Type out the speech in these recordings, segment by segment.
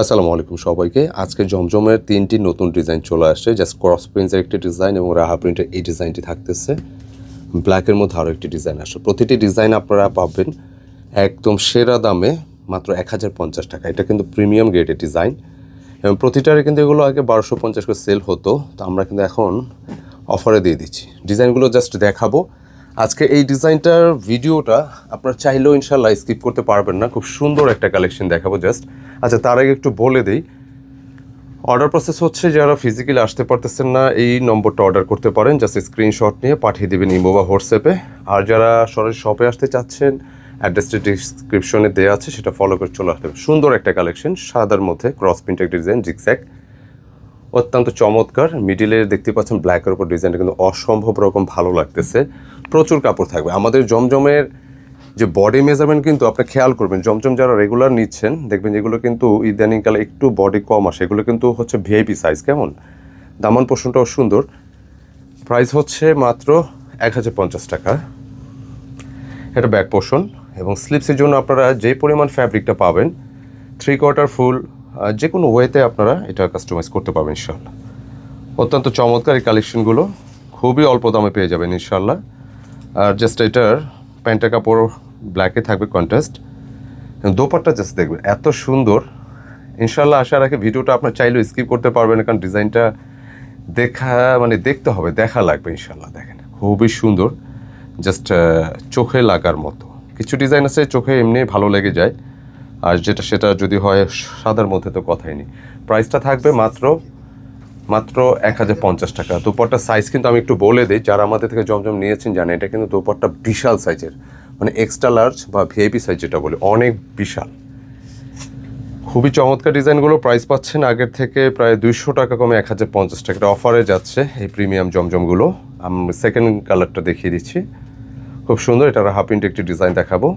আসসালামু আলাইকুম সবাইকে। আজকে জমজমের তিনটি নতুন ডিজাইন চলে আসছে। জাস্ট ক্রস প্রিন্টের একটি ডিজাইন এবং রাহা প্রিন্টের এই ডিজাইনটি থাকতেছে। ব্ল্যাকের মধ্যে আরও একটি ডিজাইন আসছে। প্রতিটি ডিজাইন আপনারা পাবেন একদম সেরা দামে মাত্র এক হাজার পঞ্চাশ টাকা। এটা কিন্তু প্রিমিয়াম গ্রেডের ডিজাইন। এবং প্রতিটারে কিন্তু এগুলো আগে বারোশো পঞ্চাশ করে সেল হতো। তো আমরা কিন্তু এখন অফারে দিয়ে দিচ্ছি। ডিজাইনগুলো জাস্ট দেখাবো। আজকে এই ডিজাইনটার ভিডিওটা আপনার চাইলেও ইনশাল্লাহ স্কিপ করতে পারবেন না। খুব সুন্দর একটা কালেকশন দেখাবো জাস্ট আচ্ছা তার আগে একটু বলে দিই। অর্ডার প্রসেস হচ্ছে যারা ফিজিক্যালি আসতে পারতেছেন না, এই নম্বরটা অর্ডার করতে পারেন। জাস্ট স্ক্রিনশট নিয়ে পাঠিয়ে দেবেন ইমো বা হোয়াটসঅ্যাপে। আর যারা সরাসরি শপে আসতে চাচ্ছেন অ্যাড্রেসটি ডিসক্রিপশনে দেওয়া আছে, সেটা ফলো করে চলে আসতে সুন্দর একটা কালেকশন সাদার মধ্যে ক্রস প্রিন্টের ডিজাইন জিক্স্যাক অত্যন্ত চমৎকার। মিডিলে দেখতে পাচ্ছেন ব্ল্যাকের উপর ডিজাইনটা কিন্তু অসম্ভব রকম ভালো লাগতেছে। প্রচুর কাপড় থাকবে। আমাদের জমজমের যে বডি মেজারমেন্ট কিন্তু আপনি খেয়াল করবেন, জমজম যারা রেগুলার নিচ্ছেন, দেখবেন যেগুলো কিন্তু ইদানিংকালে একটু বডি কম আসে। এগুলো কিন্তু হচ্ছে ভিআইপি সাইজ কেমন? দামান পোষণটাও সুন্দর। প্রাইস হচ্ছে মাত্র এক হাজার পঞ্চাশ টাকা। এটা ব্যাক পোষণ এবং স্লিপসের জন্য আপনারা যে পরিমাণ ফ্যাব্রিকটা পাবেন থ্রি কোয়ার্টার ফুল যে কোনো ওয়েতে আপনারা এটা কাস্টমাইজ করতে পারবেন ইনশাল্লাহ অত্যন্ত চমৎকার এই কালেকশনগুলো খুবই অল্প দামে পেয়ে যাবেন ইনশাল্লাহ আর জাস্ট এটার প্যান্টের কাপড় ব্ল্যাকে থাকবে কন্ট্রাস্ট দোপারটা জাস্ট দেখবেন এত সুন্দর। ইনশাল্লাহ আশা রাখি ভিডিওটা আপনার চাইলেও স্কিপ করতে পারবেন, কারণ ডিজাইনটা দেখা মানে দেখতে হবে, দেখা লাগবে ইনশাল্লাহ দেখেন, খুবই সুন্দর। জাস্ট চোখে লাগার মতো। কিছু ডিজাইন আছে, চোখে এমনি ভালো লেগে যায়। আর যেটা সেটা যদি হয়, সাদার মধ্যে তো কথাই নেই। প্রাইসটা থাকবে মাত্র মাত্র এক হাজার পঞ্চাশ টাকা। দুপাট্টার সাইজ কিন্তু আমি একটু বলে দিই, যারা আমাদের থেকে জমজম নিয়েছেন জানে এটা কিন্তু দুপাট্টা বিশাল সাইজের মানে এক্সট্রা লার্জ বা ভিআইপি সাইজ যেটা বলে, অনেক বিশাল। খুবই চমৎকার ডিজাইনগুলো প্রাইস পাচ্ছেন আগের থেকে প্রায় দুইশো টাকা কমে এক হাজার পঞ্চাশ টাকা। অফারে যাচ্ছে এই প্রিমিয়াম জমজমগুলো। আমি সেকেন্ড কালারটা দেখিয়ে দিচ্ছি। খুব সুন্দর এটা হাফ ইন্ট একটি ডিজাইন দেখাবো।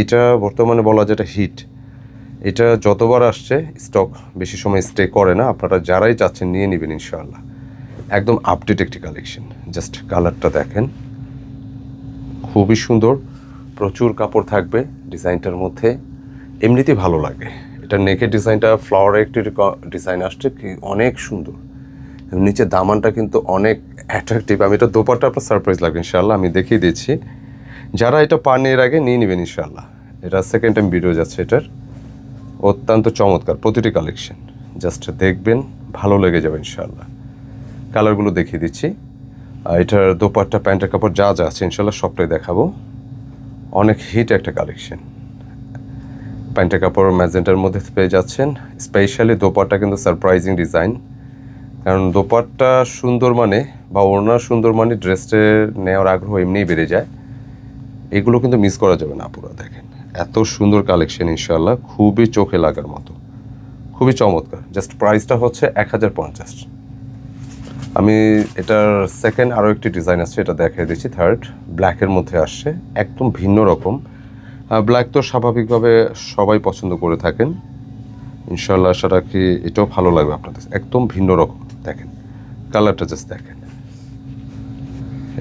এটা বর্তমানে বলা যেটা হিট এটা যতবার আসছে স্টক বেশি সময় স্টে করে না। আপনারা যারাই চাচ্ছেন নিয়ে নেবেন ইনশাআল্লাহ। একদম আপডেট একটি কালেকশন জাস্ট কালারটা দেখেন। খুবই সুন্দর। প্রচুর কাপড় থাকবে ডিজাইনটার মধ্যে। এমনিতেই ভালো লাগে। এটা নেকের ডিজাইনটা ফ্লাওয়ার একটি ডিজাইন আসছে কি অনেক সুন্দর। নিচে দামানটা কিন্তু অনেক অ্যাট্রাকটিভ আমি এটা দোপারটা আপনার সারপ্রাইজ লাগবে ইনশাআল্লাহ। আমি দেখিয়ে দিচ্ছি। যারা এটা পান এর আগে নিয়ে নেবেন ইনশাআল্লাহ। এটা সেকেন্ড টাইম ভিডিও যাচ্ছে এটার। অত্যন্ত চমৎকার। প্রতিটি কালেকশন জাস্ট দেখবেন, ভালো লেগে যাবে ইনশাল্লাহ কালারগুলো দেখিয়ে দিচ্ছি। এটার দোপাট্টা, প্যান্টের কাপড় যা যা আছে ইনশাল্লাহ সবটাই দেখাবো। অনেক হিট একটা কালেকশন প্যান্টের কাপড় ম্যাজেন্টার মধ্যে পেয়ে যাচ্ছেন। স্পেশালি দোপাট্টা কিন্তু সারপ্রাইজিং ডিজাইন কারণ দোপাট্টা সুন্দর মানে বা ওড়না সুন্দর মানে ড্রেসটা নেওয়ার আগ্রহ এমনিই বেড়ে যায়। এগুলো কিন্তু মিস করা যাবে না পুরো, দেখেন। এত সুন্দর কালেকশন ইনশাল্লাহ খুবই চোখে লাগার মতো। খুবই চমৎকার। জাস্ট প্রাইসটা হচ্ছে এক হাজার পঞ্চাশ। আমি এটার সেকেন্ড আরও একটি ডিজাইন আছে, এটা দেখাই দিচ্ছি। থার্ড ব্ল্যাকের মধ্যে আসছে, একদম ভিন্ন রকম। ব্ল্যাক তো স্বাভাবিকভাবে সবাই পছন্দ করে থাকেন। ইনশাল্লাহ আশা কি এটাও ভালো লাগবে আপনাদের। একদম ভিন্ন রকম, দেখেন। কালারটা জাস্ট দেখেন।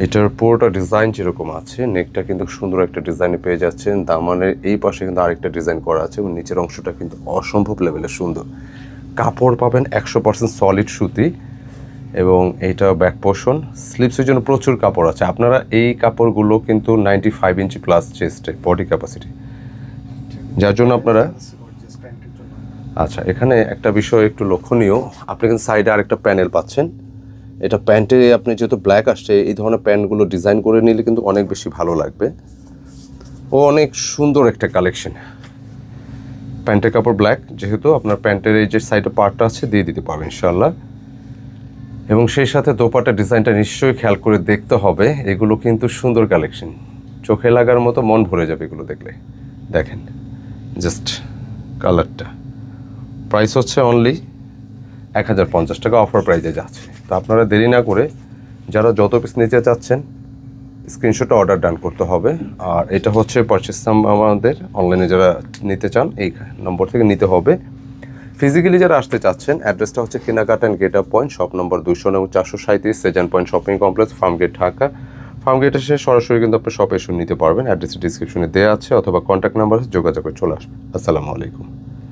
এটার পুরোটা ডিজাইন যেরকম আছে নেকটা কিন্তু সুন্দর একটা ডিজাইনে পেয়ে যাচ্ছেন। দামানের এই পাশে কিন্তু আরেকটা ডিজাইন করা আছে এবং নিচের অংশটা কিন্তু অসম্ভব লেভেলের সুন্দর। কাপড় পাবেন একশো পার্সেন্ট সলিড সুতি এবং এইটা ব্যাক পোর্শন স্লিপসের জন্য প্রচুর কাপড় আছে। আপনারা এই কাপড়গুলো কিন্তু নাইনটি ফাইভ ইঞ্চি প্লাস চেস্টে বডি ক্যাপাসিটি যার জন্য আপনারা আচ্ছা এখানে একটা বিষয় একটু লক্ষণীয়। আপনি কিন্তু সাইডে আরেকটা প্যানেল পাচ্ছেন। এটা প্যান্টে আপনি যেহেতু ব্ল্যাক আসছে, এই ধরনের প্যান্টগুলো ডিজাইন করে নিলে কিন্তু অনেক বেশি ভালো লাগবে। ও অনেক সুন্দর একটা কালেকশন প্যান্টের কাপড় ব্ল্যাক যেহেতু আপনার প্যান্টের এই যে সাইডে পার্টটা আছে, দিয়ে দিতে পারবেন ইনশাল্লাহ এবং সেই সাথে দোপাটা ডিজাইনটা নিশ্চয়ই খেয়াল করে দেখতে হবে, এগুলো কিন্তু সুন্দর কালেকশন চোখে লাগার মতো মন ভরে যাবে এগুলো দেখলে। দেখেন জাস্ট কালারটা প্রাইস হচ্ছে অনলি এক হাজার পঞ্চাশ টাকা অফার প্রাইজে যাচ্ছে। তো আপনারা দেরি না করে যারা যত পিস নিতে চাচ্ছেন স্ক্রিনশটে অর্ডার ডান করতে হবে। আর এটা হচ্ছে পারচেস আমাদের অনলাইনে যারা নিতে চান, এই নম্বর থেকে নিতে হবে। ফিজিক্যালি যারা আসতে চাচ্ছেন অ্যাড্রেসটা হচ্ছে কেনাকাটা and gate up point shop number দুশো এবং চারশো সাঁত্রিশ Sezan point shopping complex Farm Gate Dhaka Farm Gate এসে সরাসরি কিন্তু আপনি শপে এসে নিতে পারবেন। অ্যাড্রেসটি ডিসক্রিপশনে দেওয়া আছে, অথবা কন্ট্যাক্ট নাম্বার যোগাযোগ করে চলে আসবে আসসালামু আলাইকুম।